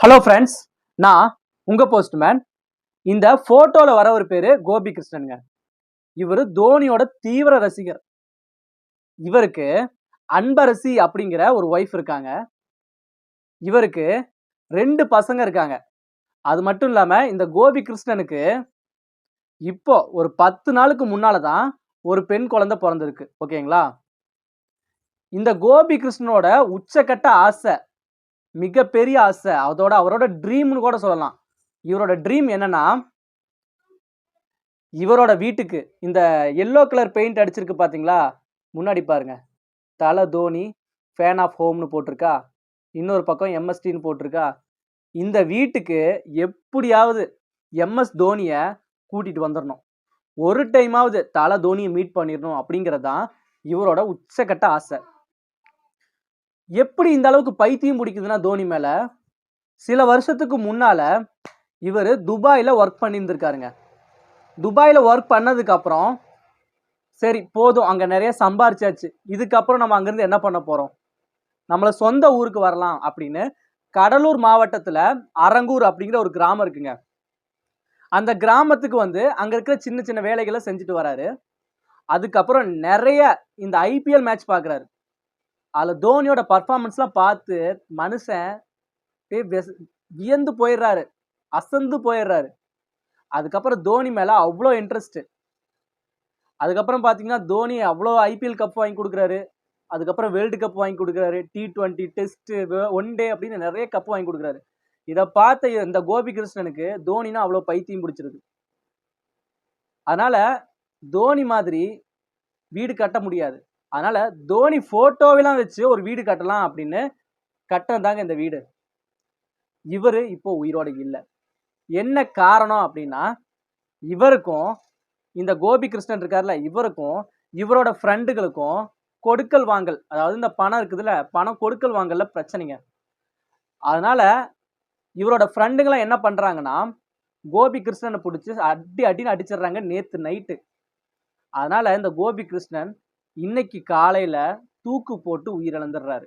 Hello friends நான் உங்க postman இந்த போட்டோல வர ஒரு பேரு கோபி கிருஷ்ணனுங்க இவர் தோனியோட தீவிர ரசிகர். இவருக்கு அன்பரசி அப்படிங்கிற ஒரு ஒய்ஃப் இருக்காங்க. இவருக்கு ரெண்டு பசங்க இருக்காங்க. அது மட்டும் இல்லாம இந்த கோபி கிருஷ்ணனுக்கு இப்போ ஒரு பத்து நாளுக்கு முன்னால தான் ஒரு பெண் குழந்தை பிறந்திருக்கு. ஓகேங்களா? இந்த கோபி கிருஷ்ணனோட உச்சக்கட்ட ஆசை மிகப்பெரிய ஆசை. அதோட அவரோட ட்ரீம்னு கூட சொல்லலாம். இவரோட ட்ரீம் என்னன்னா இவரோட வீட்டுக்கு இந்த எல்லோ கலர் பெயிண்ட் அடிச்சிருக்கு பார்த்தீங்களா முன்னாடி பாருங்க. தலை தோனி ஃபேன் ஆஃப் ஹோம்னு போட்டிருக்கா. இன்னொரு பக்கம் எம்எஸ்டின்னு போட்டிருக்கா. இந்த வீட்டுக்கு எப்படியாவது எம்எஸ் தோனியை கூட்டிகிட்டு வந்துடணும் ஒரு டைமாவது தலை தோனியை மீட் பண்ணிடணும் அப்படிங்கிறது தான் இவரோட உச்சக்கட்ட ஆசை. எப்படி இந்த அளவுக்கு பைத்தியம் பிடிக்குதுன்னா தோனி மேல? சில வருஷத்துக்கு முன்னால இவர் துபாயில் ஒர்க் பண்ணியிருந்திருக்காருங்க. துபாயில் ஒர்க் பண்ணதுக்கு அப்புறம் சரி போதும் அங்கே நிறைய சம்பாரிச்சாச்சு. இதுக்கப்புறம் நம்ம அங்கேருந்து என்ன பண்ண போகிறோம் நம்மளை சொந்த ஊருக்கு வரலாம் அப்படின்னு கடலூர் மாவட்டத்தில் அரங்கூர் அப்படிங்கிற ஒரு கிராமம் இருக்குங்க. அந்த கிராமத்துக்கு வந்து அங்கே இருக்கிற சின்ன சின்ன வேலைகளை செஞ்சுட்டு வராரு. அதுக்கப்புறம் நிறைய இந்த ஐபிஎல் மேட்ச் பார்க்குறாரு. அதில் தோனியோட பர்ஃபார்மன்ஸ்லாம் பார்த்து மனுஷன் வியந்து போயிடுறாரு. அசந்து போயிடுறாரு. அதுக்கப்புறம் தோனி மேலே அவ்வளோ இன்ட்ரெஸ்ட்டு அதுக்கப்புறம் பார்த்தீங்கன்னா தோனி அவ்வளோ ஐபிஎல் கப் வாங்கி கொடுக்குறாரு. அதுக்கப்புறம் வேர்ல்டு கப் வாங்கி கொடுக்குறாரு. T twenty test one day அப்படின்னு நிறைய கப் வாங்கி கொடுக்குறாரு. இதை பார்த்த இந்த கோபி கிருஷ்ணனுக்கு தோனினா அவ்வளோ பைத்தியம் பிடிச்சிருக்கு அதனால் தோனி மாதிரி வீடு கட்ட முடியாது. அதனால தோனி போட்டோவெல்லாம் வச்சு ஒரு வீடு கட்டலாம் அப்படின்னு கட்டினதாங்க இந்த வீடு. இவர் இப்போ உயிரோட இல்லை. என்ன காரணம் அப்படின்னா இவருக்கும் இந்த கோபி கிருஷ்ணன் இருக்கார்ல இவருக்கும் இவரோட ஃப்ரெண்டுகளுக்கும் கொடுக்கல் வாங்கல் அதாவது இந்த பணம் இருக்குதுல்ல பணம் கொடுக்கல் வாங்கல்ல பிரச்சனைங்க. அதனால இவரோட ஃப்ரெண்டுங்களாம் என்ன பண்ணுறாங்கன்னா கோபி கிருஷ்ணனை பிடிச்சி அடி அடின்னு அடிச்சிடுறாங்க நேற்று நைட்டு அதனால இந்த கோபி கிருஷ்ணன் இன்னைக்கு காலையில தூக்கு போட்டு உயிரிழந்துடுறாரு.